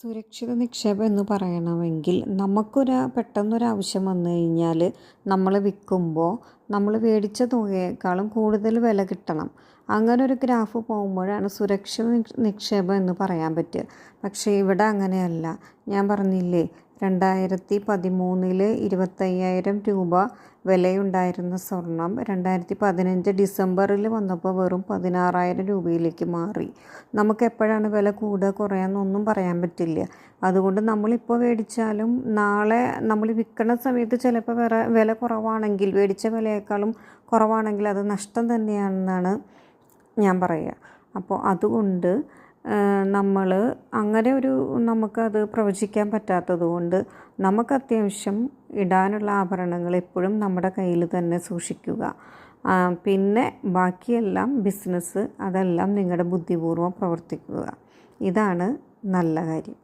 സുരക്ഷിത നിക്ഷേപം എന്ന് പറയണമെങ്കിൽ നമുക്കൊരു പെട്ടെന്നൊരു ആവശ്യം വന്നു കഴിഞ്ഞാൽ നമ്മൾ വിൽക്കുമ്പോൾ നമ്മൾ മേടിച്ച തുകയേക്കാളും കൂടുതൽ വില കിട്ടണം. അങ്ങനെ ഒരു ഗ്രാഫ് പോകുമ്പോഴാണ് സുരക്ഷിത നിക്ഷേപം എന്ന് പറയാൻ പറ്റുക. പക്ഷേ ഇവിടെ അങ്ങനെയല്ല. ഞാൻ പറഞ്ഞില്ലേ രണ്ടായിരത്തി പതിമൂന്നിൽ ഇരുപത്തയ്യായിരം രൂപ വിലയുണ്ടായിരുന്ന സ്വർണം രണ്ടായിരത്തി പതിനഞ്ച് ഡിസംബറിൽ വന്നപ്പോൾ വെറും പതിനാറായിരം രൂപയിലേക്ക് മാറി. നമുക്ക് എപ്പോഴാണ് വില കൂടുക കുറയാന്നൊന്നും പറയാൻ പറ്റില്ല. അതുകൊണ്ട് നമ്മളിപ്പോൾ മേടിച്ചാലും നാളെ നമ്മൾ വിൽക്കുന്ന സമയത്ത് ചിലപ്പോൾ വേറെ വില കുറവാണെങ്കിൽ മേടിച്ച വിലയേക്കാളും കുറവാണെങ്കിൽ അത് നഷ്ടം തന്നെയാണെന്നാണ് ഞാൻ പറയുക. അപ്പോൾ അതുകൊണ്ട് നമ്മൾ അങ്ങനെ ഒരു നമുക്കത് പ്രവചിക്കാൻ പറ്റാത്തത് കൊണ്ട് നമുക്ക് അത്യാവശ്യം ഇടാനുള്ള ആഭരണങ്ങൾ എപ്പോഴും നമ്മുടെ കയ്യിൽ തന്നെ സൂക്ഷിക്കുക. പിന്നെ ബാക്കിയെല്ലാം ബിസിനസ് അതെല്ലാം നിങ്ങളുടെ ബുദ്ധിപൂർവം പ്രവർത്തിക്കുക. ഇതാണ് നല്ല കാര്യം.